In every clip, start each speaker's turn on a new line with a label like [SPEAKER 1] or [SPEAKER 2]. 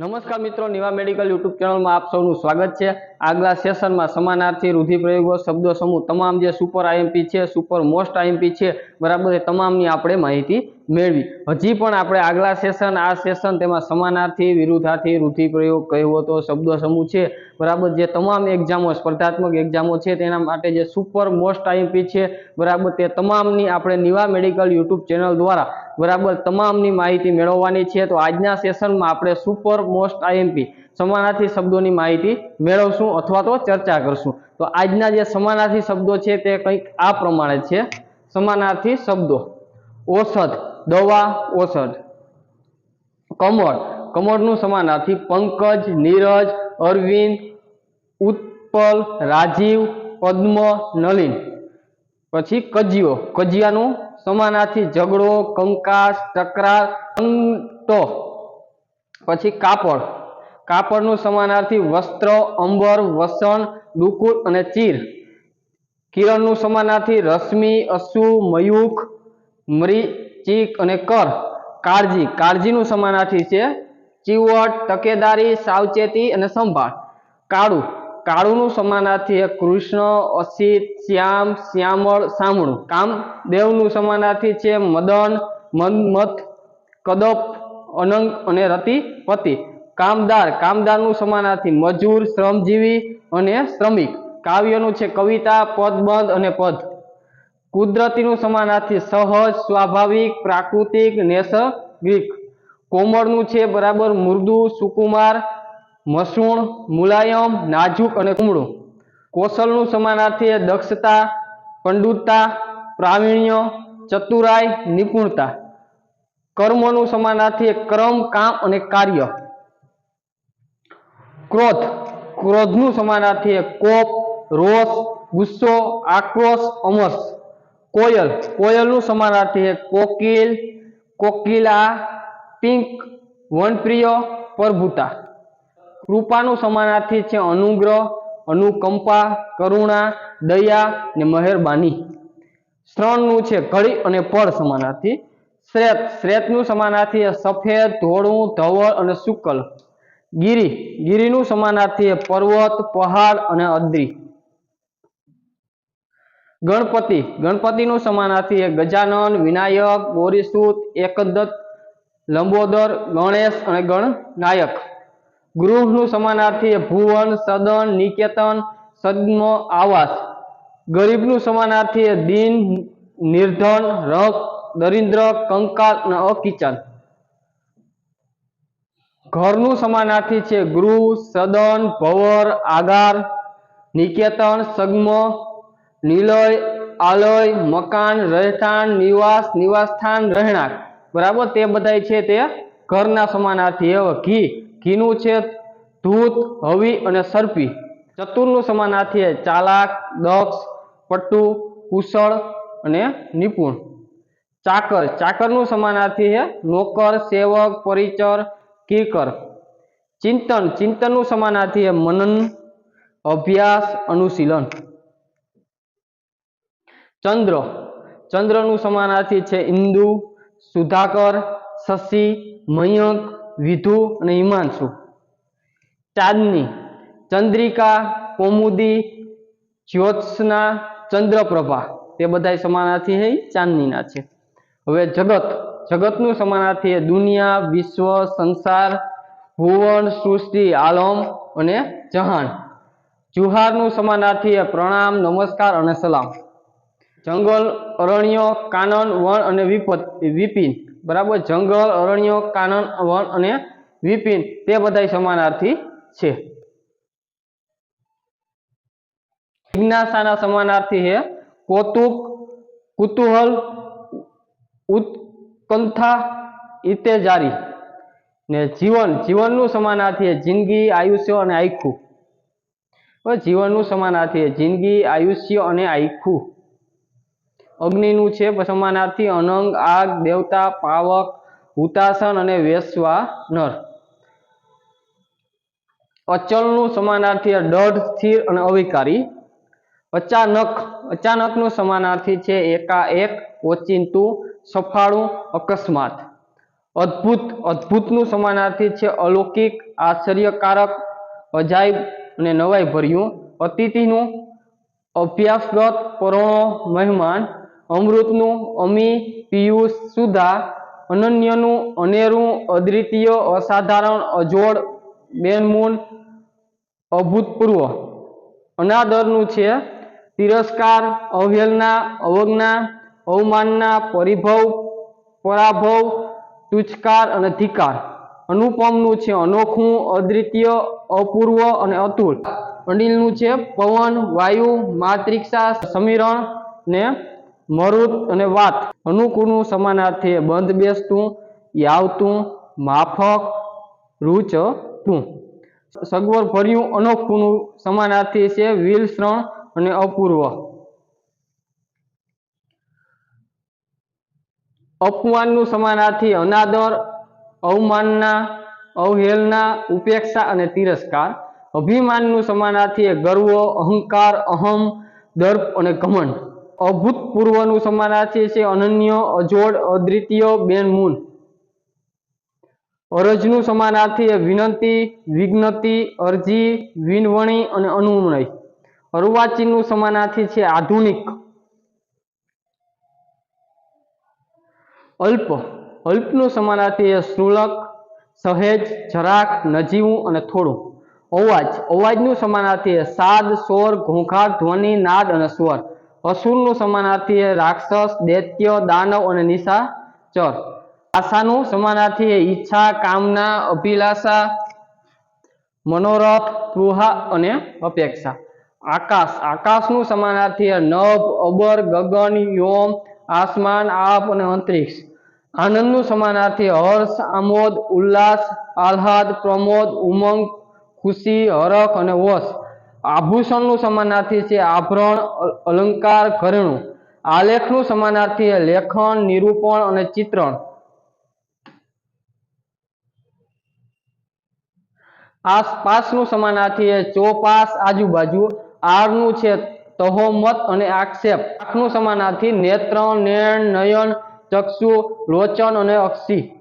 [SPEAKER 1] નમસ્કાર મિત્રો, Niva medical YouTube ચેનલમાં આપ સૌનું સ્વાગત છે. આગલા સેશનમાં સમાનાર્થી રૂઢિપ્રયોગો શબ્દો સમૂહ, તમામ જે સુપર આઈએમપી છે, સુપર મોસ્ટ આઈએમપી છે, બરાબર એ તમામની આપણે માહિતી મેળવી. હજી પણ આપણે આગલા સેશન આ સેશન તેમાં સમાનાર્થી, વિરુદ્ધાર્થી, રૂઢિપ્રયોગ, કહેવતો, શબ્દો, સમૂહ છે. બરાબર? જે તમામ એક્ઝામો સ્પર્ધાત્મક એક્ઝામો છે, તેના માટે જે સુપર મોસ્ટ આઈએમપી છે, બરાબર? તે તમામની આપણે નિવા મેડિકલ યુટ્યુબ ચેનલ દ્વારા, બરાબર? તમામની માહિતી મેળવવાની છે. તો આજના સેશનમાં આપણે સુપર મોસ્ટ આઈએમપી સમાનાર્થી શબ્દોની માહિતી મેળવશું અથવા તો ચર્ચા કરશું. તો આજના જે સમાનાર્થી શબ્દો છે, તે કંઈક આ પ્રમાણે છે. સમાનાર્થી શબ્દો. ઔષધ. દવા, ઔષધ. કમળ. કમળનું સમાનાર્થી પંકજ, નીરજ, અરવિંદ, ઉત્પલ, રાજીવ, પદ્મ, નલિન. પછી કજિયો. કજિયાનું સમાનાર્થી ઝઘડો, કંકાસ ટકરાર કંટો પછી કાપડ. કાપડનું સમાનાર્થી વસ્ત્ર, અંબર વસન દુકુર અને ચીર. કિરણનું સમાનાર્થી રશ્મિ અશુ મયુખ, મરી ચીક અને કર. કાળજી. કાળજીનું સમાનાર્થી છે ચીવટ, તકેદારી, સાવચેતી અને સંભાળ. કાળું. કાળુનું સમાનાર્થી કૃષ્ણ, અસિત, શ્યામ, શ્યામળ, સામણું. કામદેવનું સમાનાર્થી છે મદન, મન્મથ, કદપ, અનંગ અને રતિ પતિ કામદાર. કામદારનું સમાનાર્થી મજૂર, શ્રમજીવી અને શ્રમિક. કાવ્યનું છે કવિતા, પદબંધ અને પદ. કુદરતીનું સમાનાર્થી સહજ, સ્વાભાવિક, પ્રાકૃતિક નૈસર્ગિક કોમળનું છે બરાબર મૃદુ, સુકુમાર, મસૂણ, મુલાયમ, નાજુક અને કુમળું. કૌશલનું સમાનાર્થી દક્ષતા પંડુતા પ્રાવીણ્ય, ચતુરાઈ, નિપુણતા. કર્મનું સમાનાર્થી ક્રમ, કામ અને કાર્ય. ક્રોધ. ક્રોધનું સમાનાર્થી કોપ, રોષ, ગુસ્સો, આક્રોશ અમસ કોયલ. કોયલનું સમાનાર્થી છે કોકિલ, કોકિલા, પિંક, વનપ્રિય, પરભૂતા. કૃપાનું સમાનાર્થી છે અનુગ્રહ, અનુકંપા, કરુણા, દયા ને મહેરબાની. શ્રણનું છે કળી અને પળ સમાનાર્થી શ્રેત શ્રેતનું સમાનાર્થી સફેદ, ધોળું ધવળ અને શુકલ. ગિરી. ગિરીનું સમાનાર્થી પર્વત, પહાડ અને અદ્રી. ગણપતિ. ગણપતિનું સમાનાર્થી ગજાનન, વિનાયક, ગોરીસુત એકદત્ત લંબોદર, ગણેશ અને ગણનાયક. ગૃહનું સમાનાર્થી ભુવન, સદન, નિકેતન, સદ્મ, આવાસ. ગરીબનું સમાનાર્થી દિન, નિર્ધન રક દરિદ્ર કંકાલ અને અકિચન. ઘરનું સમાનાર્થી છે ગૃહ, સદન, ભવર આગાર નિકેતન સગમ નિલય, આલય, મકાન, રહેઠાણ, નિવાસ, નિવાસસ્થાન, રહેણાંક. બરાબર? તે બધાય છે તે ઘરના સમાનાર્થી. હવે ઘી. ઘીનું છે ધૂત, હવી અને સર્પી. ચતુરનું સમાનાર્થી ચાલાક, દક્ષ પટુ કુશળ અને નિપુણ. ચાકર. ચાકરનું સમાનાર્થી છે નોકર, સેવક, પરિચર કીકર ચિંતન. ચિંતનનું સમાનાર્થી છે મનન, અભ્યાસ, અનુશીલન. ચંદ્ર. ચંદ્રનું સમાનાર્થી છે ઇન્દુ સુધાકર, શશી, મયંક, વિધુ અને હિમાંશુ. ચાંદની. ચંદ્રિકા, કૌમુદી, જ્યોત્સના, ચંદ્રપ્રભા. તે બધા સમાનાર્થી છે ચાંદનીના છે. હવે જગત. જગતનું સમાનાર્થી દુનિયા, વિશ્વ, સંસાર, ભુવન, સૃષ્ટિ, આલમ અને જહાન. જુહારનું સમાનાર્થી પ્રણામ, નમસ્કાર અને સલામ. જંગલ, અરણ્ય, કાનન વન અને વિપત, વિપિન. બરાબર? જંગલ, અરણ્ય, કાનન વન અને વિપિન તે બધા સમાનાર્થી છે. જિજ્ઞાસાના સમાનાર્થી છે. કૌતુક, કુતૂહલ, ઉત્કંઠા, ઇતેજારી. ને જીવન, જીવનનું સમાનાર્થી જિંદગી, આયુષ્ય અને આખું જીવનનું સમાનાર્થી જિંદગી, આયુષ્ય અને આખું અગ્નિનું છે સમાનાર્થી અનંગ, આગ, દેવતા, પાવક, હુતાસન અને વેશ્વાનર. અચલનું સમાનાર્થી દઢ, સ્થિર અને અવિકારી. અચાનક, અચાનકનું સમાનાર્થી છે એકાએક, ઓચિંતું, સફાળું, અકસ્માત. અદ્ભુત, અદ્ભુતનું સમાનાર્થી છે અલૌકિક, આશ્ચર્યકારક, અજાયબ અને નવાઈ ભર્યું અતિથિનું અભ્યાસગત પરોણો, મહેમાન અમૃતનું, અમી, પિયુષ, સુધા, અનન્યનું, અનેરું, અદ્વિતીય, અસાધારણ, અજોડ, બેનમૂન, અભૂતપૂર્વ. અનાદરનું છે તિરસ્કાર, અવહેલના, અવજ્ઞા, અવમાનના, પરિભવ, પરાભવ તુચકાર અને ધિકાર. અનુપમનું છે અનોખું, અદ્વિતીય, અપૂર્વ અને અતુલ. અનિલનું છે પવન, વાયુ માતૃક્ષા સમીરણ ને મરુત અને વાત. અનુકૂળનું સમાનાર્થી બંધ બેસતું, યાવતું, માફક, રૂચતું. સગવડ ભર્યું અનોખુંનું સમાનાર્થી છે વિલક્ષણ અને અપૂર્વ. અપમાનનું સમાનાર્થી અનાદર, અવમાનના, અવહેલના, ઉપેક્ષા અને તિરસ્કાર. અભિમાનનું સમાનાર્થી ગર્વ, અહંકાર, અહમ, દર્પ અને ઘમંડ. અભૂતપૂર્વનું સમાનાર્થી છે અનન્ય, અજોડ, અદ્વિતીય બેનમૂન અરજનું સમાનાર્થી વિનંતી, વિજ્ઞતિ, અરજી, વિનવણી અને અનુમણય. અર્વાચીનનું સમાનાર્થી છે આધુનિક. અલ્પ. અલ્પનું સમાનાર્થી સ્થૂલક સહેજ, જરાક, નજીવું અને થોડું. અવાજ. અવાજનું સમાનાર્થી સાદ, સ્વર, ઘોંઘાટ, ધ્વનિ, નાદ અને સ્વર. અસુરનું સમાનાર્થી એ રાક્ષસ, દૈત્ય, દાનવ અને નિશા ચર. આશાનું સમાનાર્થી એ ઈચ્છા, કામના, અભિલાષા, મનોરથ સ્પૃહા અને અપેક્ષા. આકાશ. આકાશનું સમાનાર્થી નભ, અબર, ગગન યોમ આસમાન, આપ અને અંતરિક્ષ. આનંદનું સમાનાર્થી હર્ષ, આમોદ, ઉલ્લાસ, આહ્લાદ, પ્રમોદ, ઉમંગ, ખુશી, હરખ અને વશ. આભૂષણનું સમાનાર્થી છે આભરણ અલંકાર, ઘરેણું. આલેખનું સમાનાર્થી લેખન, નિરૂપણ અને ચિત્રણ. આસપાસનું સમાનાર્થી ચોપાસ આજુબાજુ. આરનું છે તહોમત અને આક્ષેપ. આંખનું સમાનાર્થી નેત્ર, નેણ, નયન, ચક્ષુ, લોચન અને અક્ષી.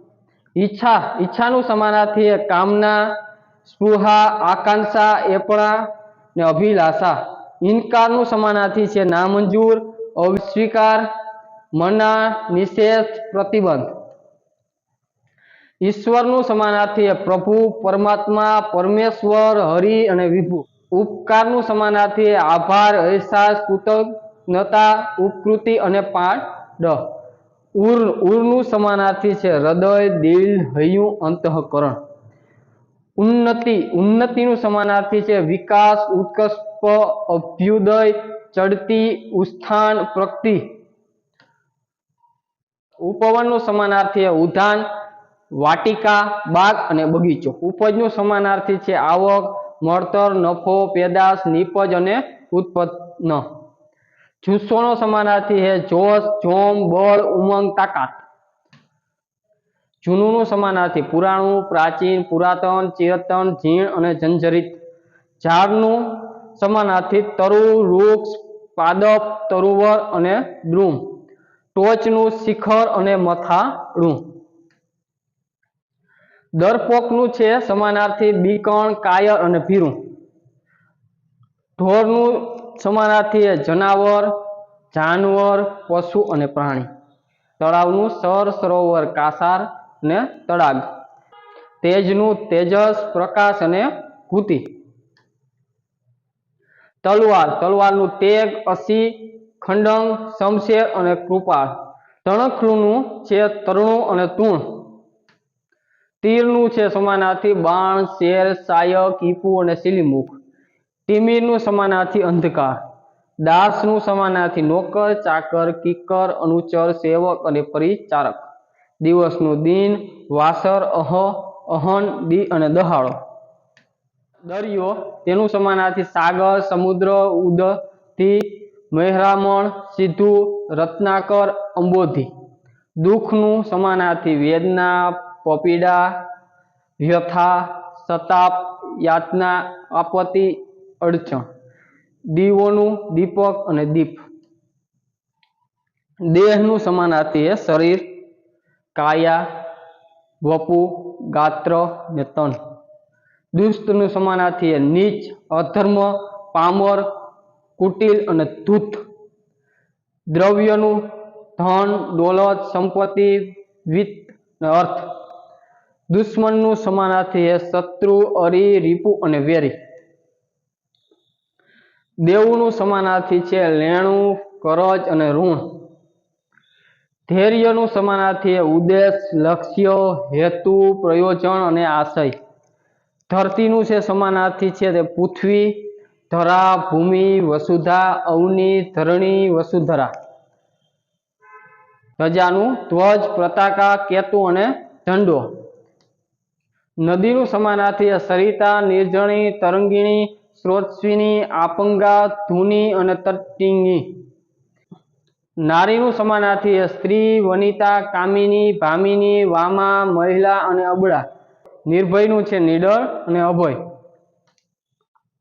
[SPEAKER 1] ઈચ્છા. ઈચ્છાનું સમાનાર્થી કામના, સ્પૃહા, આકાંક્ષા એપણા ને અભિલાષા. ઇનકારનું સમાનાર્થી છે નામંજૂર અસ્વીકાર મના નિષેધ પ્રતિબંધ. ઈશ્વરનું સમાનાર્થી પ્રભુ, પરમાત્મા, પરમેશ્વર, હરિ અને વિભુ. ઉપકારનું સમાનાર્થી આભાર, અહેસાસ, કૃતજ્ઞતા, ઉપકૃતિ અને પાડ ઉર, ઉરનું સમાનાર્થી છે હૃદય, દિલ, હૈયું, અંતઃકરણ. ઉન્નતિ, ઉન્નતિનું સમાનાર્થી છે. વિકાસ, ઉત્કર્ષ, અભ્યુદય, ચડતી, ઉત્થાન, પ્રગતિ. ઉપવનનું સમાનાર્થી છે ઉધાન વાટિકા, બાગ અને બગીચો. ઉપજનું સમાનાર્થી છે આવક, મળતર, નફો, પેદાશ, નિપજ અને ઉત્પન્ન. જુસ્સોનો સમાનાર્થી છે. જોશ, જોમ, બળ, ઉમંગ, તાકાત. જૂનુંનું સમાનાર્થી. પુરાણું, પ્રાચીન, પુરાતન, ચેતન, જીણ અને જંજરિત. ઝાડનું સમાનાર્થી તરુ, વૃક્ષ, પાદપ, તરુવર અને દ્રુમ. ટોચનું શિખર અને મથાળું. દરપોકનું છે સમાનાર્થી બીકણ, કાયર અને ભીરું. ઢોરનું સમાનાર્થી જનાવર, જાનવર, પશુ અને પ્રાણી. તળાવનું સર, સરોવર, કાસાર ને તળાગ તેજનું તેજસ, પ્રકાશ અને કૃતિ. તલવાર. તલવારનું તેગ, અસી, ખંડંગ, શમશેર અને કૃપાળ. તણખલુંનું છે તરણું અને તૂણ. તીરનું છે સમાનાર્થી બાણ, શેર, સાયક, ઈપુ અને સિલીમુખ તિમિરનું સમાનાર્થી અંધકાર. દાસનું સમાનાર્થી નોકર, ચાકર કિકર અનુચર, સેવક અને પરિચારક. દિવસનું દિન, વાસર, અહ, અહન, દી અને દહાડો. દરિયો, તેનું સમાનાર્થી સાગર, સમુદ્ર ઉદથી મહેરામણ, સીધું, રત્નાકર, અંબોધી. દુઃખનું સમાનાર્થી વેદના, પપીડા, વ્યથા, સતાપ, યાતના, આપત્તિ, અડચણ. દીવોનું દીપક અને દીપ. દેહનું સમાનાર્થી એ શરીર કાયા, વપુ, ગાત્ર ને તન. દુષ્ટનું સમાનાર્થી એ નીચ, અધર્મ, પામર, કુટિલ અને ધૂત. દ્રવ્યનું ધન, દોલત, સંપત્તિ વિત્ત અર્થ. દુશ્મનનું સમાનાર્થી એ શત્રુ, અરી, રીપુ અને વેરી. દેવનું સમાનાર્થી છે લેણું, કરજ અને ઋણ. ધૈર્યનું સમાનાર્થી ઉદ્દેશ, લક્ષ્ય, હેતુ, પ્રયોજન અને આશય. ધરતીનું છે સમાનાર્થી છે તે પૃથ્વી, ધરા, ભૂમિ, વસુધા, અવની, ધરણી, વસુધરા. ધજાનું ધ્વજ પ્રતાકા કેતુ અને ઝંડો નદીનું સમાનાર્થી સરિતા, નિર્જણી, તરંગીણી, સ્રોતસ્વિની, આપંગા, ધુની અને તટિંગી. નારીનું સમાનાર્થી સ્ત્રી, વનિતા, કામિની, ભામિની, વામા, મહિલા અને અબળા. નિર્ભયનું છે નિડર અને અભય.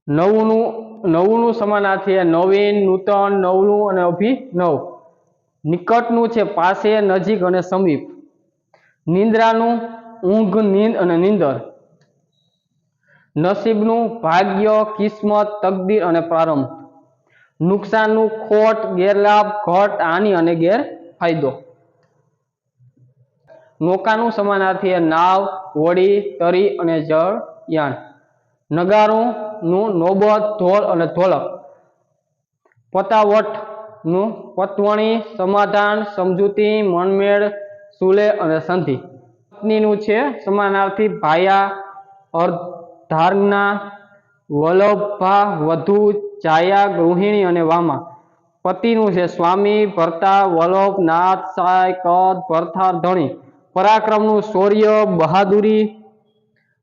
[SPEAKER 1] નવનું નવનું સમાનાર્થી નવીન, નૂતન, નવલું અને અભિનવ. નિકટનું છે પાસે, નજીક અને સમીપ. નિંદ્રાનું ઊંઘ, નીંદ અને નિંદર. નસીબનું ભાગ્ય, કિસ્મત, તકદીર અને પ્રારંભ. નુકસાનનું ખોટ, ગેરલાભ, ઘટ, હાનિ અને ગેરફાયદો. નૌકાનું સમાનાર્થી નાવ હોડી તરી અને જળયાન નગારું નું નોબત ઢોલ અને ઢોલક પતાવટનું પતવણી, સમાધાન, સમજૂતી, મનમેળ, સુલે અને સંધિ. પત્નીનું છે સમાનાર્થી ભાયા અર્ધાર્ગના વલ્લભા વધુ જાયા ગૃહિણી અને વામા. પતિનું છે સ્વામી ભરતા વલ્લભ નાથ સાય કદ ભરથાર ધણી. પરાક્રમનું શૌર્ય, બહાદુરી,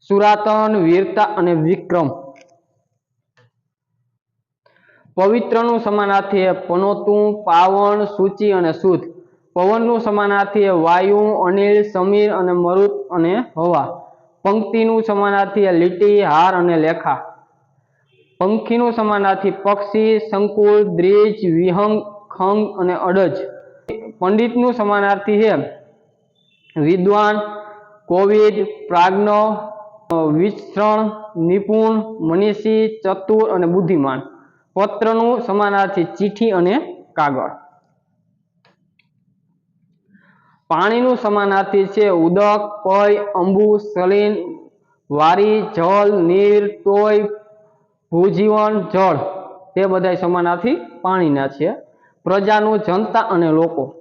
[SPEAKER 1] સુરાતન, વીરતા અને વિક્રમ. પવિત્રનું સમાનાર્થી પનોતું, પાવન, સૂચિ અને શુદ્ધ પવનનું સમાનાર્થી વાયુ, અનિલ, સમીર અને મરુત અને હવા. પંક્તિનું સમાનાર્થી લીટી, હાર અને લેખા. પંખીનું સમાનાર્થી પક્ષી, સંકુલ, દ્રિજ, વિહંગ, ખંગ અને અડજ. પંડિતનું સમાનાર્થી છે વિદ્વાન, કોવિદ, પ્રાજ્ઞ વિશ્રણ નિપુણ, મનીષી, ચતુર અને બુદ્ધિમાન. પત્રનું સમાનાર્થી ચીઠી અને કાગળ. પાણીનું સમાનાર્થી છે ઉદક, પય, અંબુ, સલીન, વારી, જળ, નીર ટોય ભૂજીવન, જળ તે બધા સમાનાર્થી પાણીના છે. પ્રજાનું જનતા અને લોકો.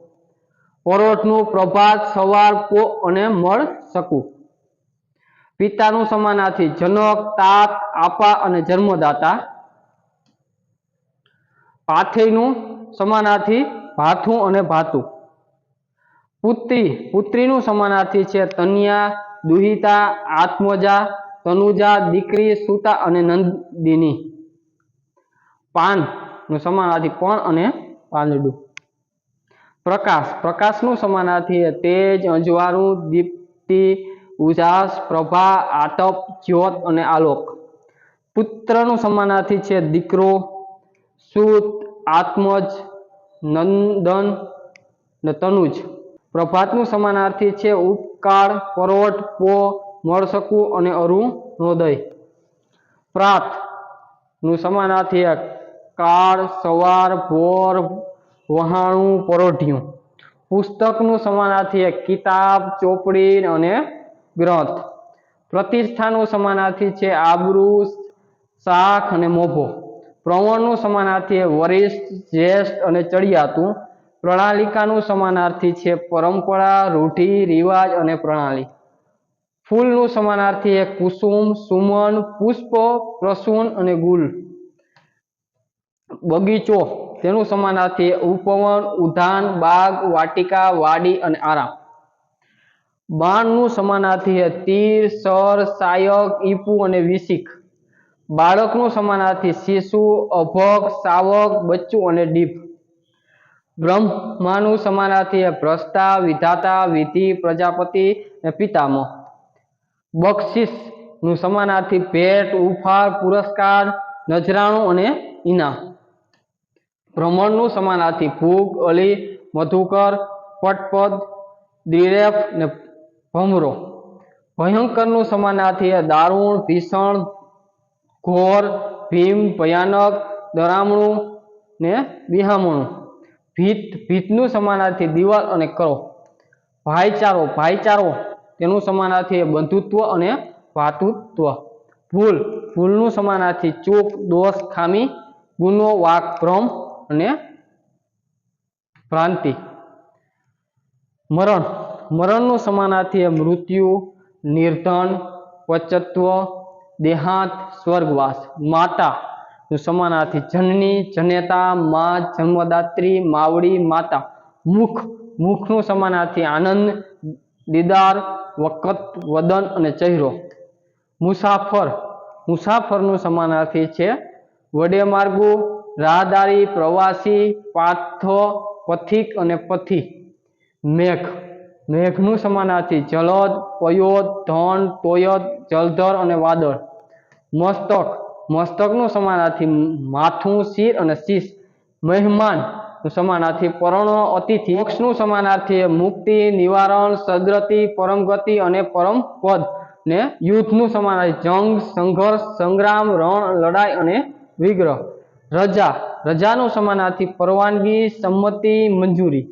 [SPEAKER 1] પરોઠનું પ્રભાત, સવાર પો અને મળ શકું. પિતાનું સમાનાર્થી જનક, તાત, આપા અને જન્મદાતા. પાથેનું સમાનાર્થી ભાથું અને ભાતું. પુત્રી, પુત્રીનું સમાનાર્થી છે તન્યા દુહિતા, આત્મજા તનુજા દીકરી સુતા અને નંદિની. પાનનું સમાનાર્થી પણ અને પાંદડું? પ્રકાશ. પ્રકાશનું સમાનાર્થી તેજ, અજવાળું, દીપ્તિ, ઉજાસ, પ્રભા આટપ જ્યોત અને આલોક. પુત્રનું સમાનાર્થી છે દીકરો, સુત, આત્મજ, નંદન તનુજ. પ્રભાતનું સમાનાર્થી છે ઉપકાર પરોટ, પો મળસકું અને અરુણોદય પ્રાત. પ્રાતનું સમાનાર્થી એક કાળ, સવાર, ભોર, વહાણું, પરોઢિયું. પુસ્તકનું સમાનાર્થી એક કિતાબ, ચોપડી અને ગ્રંથ. પ્રતિષ્ઠાનું સમાનાર્થી છે આબરૂ, શાખ અને મોભો. પ્રવણનું સમાનાર્થી એ વરિષ્ઠ, જ્યેષ્ઠ અને ચડિયાતું. પ્રણાલિકાનું સમાનાર્થી છે પરંપરા, રૂઢિ, રિવાજ અને પ્રણાલી. ફૂલનું સમાનાર્થી કુસુમ, સુમન, પુષ્પ, પ્રસૂન અને ગુલ. બગીચો, તેનું સમાનાર્થી ઉપવન ઉદ્યાન બાગ, વાટિકા, વાડી અને આરામ. બાણનું સમાનાર્થી તીર, સર, સાયક, ઈપુ અને વિશિક બાળકનું સમાનાર્થી શિશુ, અભક શાવક બચ્ચું અને ડીપ. બ્રહ્માનું સમાનાર્થી ભ્રષ્ટા, વિધાતા, વિધિ, પ્રજાપતિ અને પિતામહ. બક્ષિસનું સમાનાર્થી ભેટ, ઉપહાર, પુરસ્કાર, નજરાણું અને ઇનામ. ભ્રમણનું સમાનાર્થી ભૂગ, અલી, મધુકર, પટપદ દ્રિરેફ ને ભમરો. ભયંકરનું સમાનાર્થી દારૂણ, ભીષણ, ઘોર, ભીમ, ભયાનક, દરામણું ને બિહામણું. ભીત, ભીતનું સમાનાર્થી દિવાલ અને કરો. ભાઈચારો ભાઈચારો. તેનું સમાનાર્થી બંધુત્વ અને ભાતૃત્વ. ભૂલ, ભૂલનું સમાનાર્થી ચૂક, દોષ, ખામી, ગુનો, વાક, ભ્રમ અને ભ્રાંતિ. મરણ, મરણનું સમાનાર્થી એ મૃત્યુ, નિર્ધન, વચત્વ, દેહાંત, સ્વર્ગવાસ. માતા, નું સમાનાર્થી જનની, જનેતા, મા, જન્મદાત્રી, માવડી, માતા. મુખ, મુખનું સમાનાર્થી આનંદ દીદાર વકત વદન અને ચહેરો. મુસાફર. મુસાફરનું સમાનાર્થી છે. વડે માર્ગુ, રાહદારી, પ્રવાસી, પાથો, પથિક અને પથી. મેઘ. મેઘનું સમાનાર્થી જલદ, પયોદ, ધન તોયદ જલધર અને વાદળ. મસ્તક. મસ્તકનું સમાનાર્થી માથું, શિર અને શીશ. મહેમાન. સમાનાર્થી પરણો, અતિથિ મોક્ષનું સમાનાર્થી મુક્તિ, નિવારણ, સદ્ગતિ, પરમગતિ અને પરમ પદ ને યુદ્ધનું સમાનાર્થી જંગ, સંઘર્ષ, સંગ્રામ, રણ, લડાઈ અને વિગ્રહ. રજા. રજાનું સમાનાર્થી પરવાનગી, સંમતિ, મંજૂરી.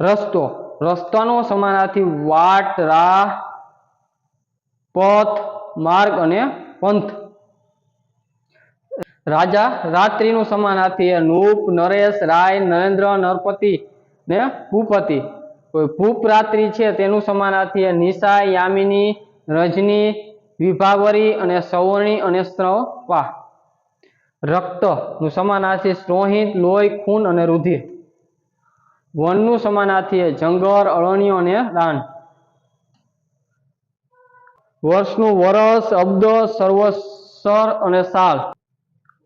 [SPEAKER 1] રસ્તો. રસ્તાનો સમાનાર્થી વાટ, રાહ, પથ, માર્ગ અને પંથ. રાજા રાત્રિનું સમાનાર્થી નૂપ, નરેશ, રાય, નરેન્દ્ર, નરપતિ ને ભૂપતિ. ભૂપ રાત્રિ છે તેનું સમાનાર્થી નિશા યામિની, રજની, વિભાવરી અને સવર્ણી અને સ્રવા રક્તનું સમાનાર્થી સ્રોહિત, લોહી, ખૂન અને રુધિર. વનનું સમાનાર્થી જંગલ અરણ્યો અને રાન. વર્ષનું વરસ, અબ્દ સર્વસર અને સાલ.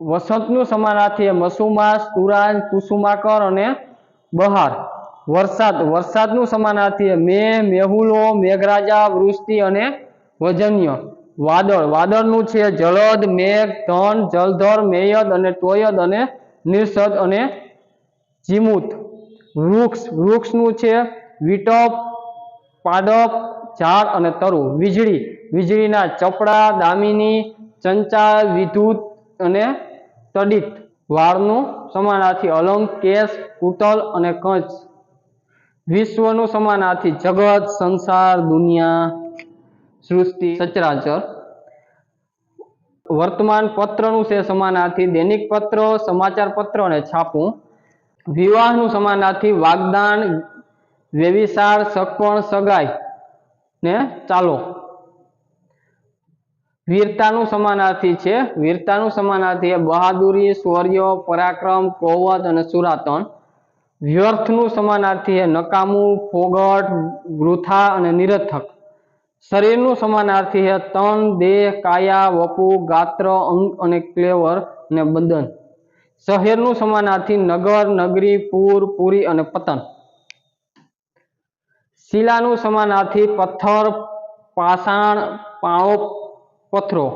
[SPEAKER 1] વસંતનું સમાનાર્થી મસુમાસ તુરાન કુસુમાકર અને બહાર. વરસાદ, વરસાદનું સમાનાર્થી મેહ મેહુલો, મેઘરાજા, વૃષ્ટિ અને વજન્ય. વાદળ, વાદળનું છે જલદ, મેઘ, ધન, જલધર, મેયદ અને ટોયદ અને નિર્ષદ અને જીમૂત વૃક્ષ, વૃક્ષનું છે વિટપ, પાદપ, ઝાડ અને તરુ. વીજળી, વીજળીના ચપડા, દામિની ચંચાળ વિદ્યુત અને તડિત વાળનું સમાનાર્થી અલંગ, કેશ કુતલ અને કચ્છ વિશ્વનું સમાનાર્થી જગત, સંસાર, દુનિયા, સૃષ્ટિ, સચરાચર. વર્તમાન પત્રનું છે સમાનાર્થી દૈનિક પત્ર, સમાચાર પત્ર અને છાપું. વિવાહનું સમાનાર્થી વાગદાન વ્યવિસાર સગપણ, સગાઈ. ને ચાલો. વીરતાનું સમાનાર્થી છે. વીરતાનું સમાનાર્થી એ બહાદુરી શૌર્ય પરાક્રમ કોવત અને સુરાતન. વ્યર્થનું સમાનાર્થી છે નકામું, ફોગટ, વૃથા અને નિરર્થક. શરીરનું સમાનાર્થી છે તન, દેહ, કાયા, વપુ, ગાત્ર, અંગ અને ક્લેવર અને બદન શહેરનું સમાનાર્થી નગર, નગરી, પૂર, પુરી અને પતન. શિલાનું સમાનાર્થી પથ્થર, પાષાણ, પાણો પથ્થરો.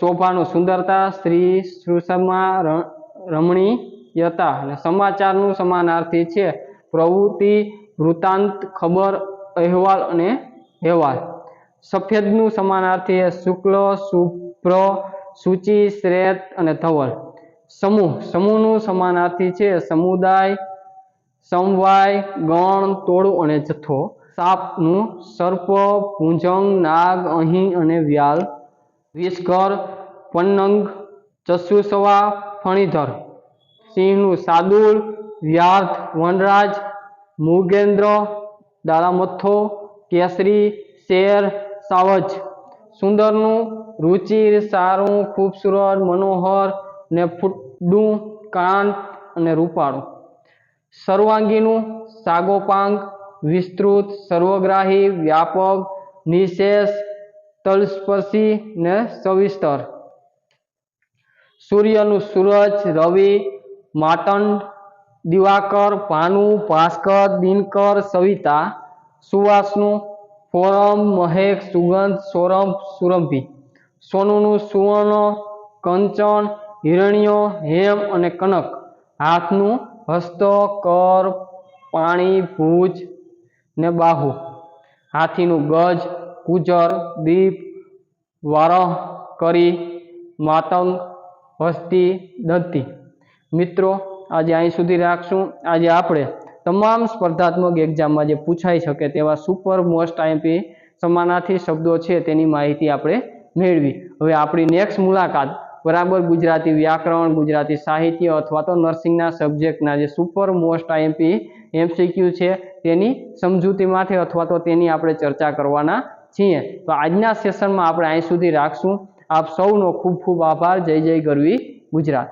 [SPEAKER 1] શોભાનું સુંદરતા શ્રી સુષમા રમણીયતા અને સમાચારનું સમાનાર્થી છે. પ્રવૃત્તિ, વૃત્તાંત, ખબર, અહેવાલ અને હેવાલ સફેદનું સમાનાર્થી શુક્લ, શુભ્ર, સૂચિ શ્રેત અને ધવલ. સમૂહ. સમૂહનું સમાનાર્થી છે. સમુદાય, સમવાય, ગણ તોડું અને જથ્થો. સાપનું સર્પ, પૂંજંગ, નાગ, અહીં અને વ્યાલ. વિષઘર પન્નંગ ચસુસવા ફણીધર. સિંહનું સાદુળ, વ્યાર્થ, વનરાજ, મુગેન્દ્ર દારામથ્થો કેસરી, શેર, સાવજ. સુંદરનું રુચિર, સારું, ખૂબસૂરત, મનોહર ને ફૂટડું, કાન અને રૂપાળું. સર્વાંગીનું સાગોપાંગ, વિસ્તૃત, સર્વગ્રાહી, વ્યાપક, નિશેષ તલસ્પર્શી ને સવિસ્તર. સૂર્યનું સૂરજ, રવિ માટંડ દિવાકર, ભાનુ, ભાસ્કર, દિનકર, સવિતા, સુવાસનું, ફોરમ, મહેક, સુગંધ સોરમ સુરંભી. સોનુનું સુવર્ણ, કંચન, હિરણ્ય, હેમ અને કનક. હાથનું હસ્ત, કર, પાણી, ભુજ ને બાહુ. હાથીનું ગજ ગુજર, દીપ, વારહ કરી, માતંગ, હસ્તી, દંતી. મિત્રો, આજે અહીં સુધી રાખશું. આજે આપણે તમામ સ્પર્ધાત્મક એક્ઝામમાં જે પૂછાઈ શકે તેવા સુપર મોસ્ટ આઈએમપી સમાનાર્થી શબ્દો છે તેની માહિતી આપણે મેળવી. હવે આપણી નેક્સ્ટ મુલાકાત બરાબર ગુજરાતી વ્યાકરણ, ગુજરાતી સાહિત્ય અથવા તો નર્સિંગના સબ્જેક્ટના જે સુપર મોસ્ટ આઈએમપી એમસીક્યુ છે તેની સમજૂતીમાંથી અથવા તો તેની આપણે ચર્ચા કરવાના છીએ. તો આજના સેશનમાં આપણે અહીં સુધી રાખશું. આપ સૌનો ખૂબ ખૂબ આભાર. જય જય ગરવી ગુજરાત.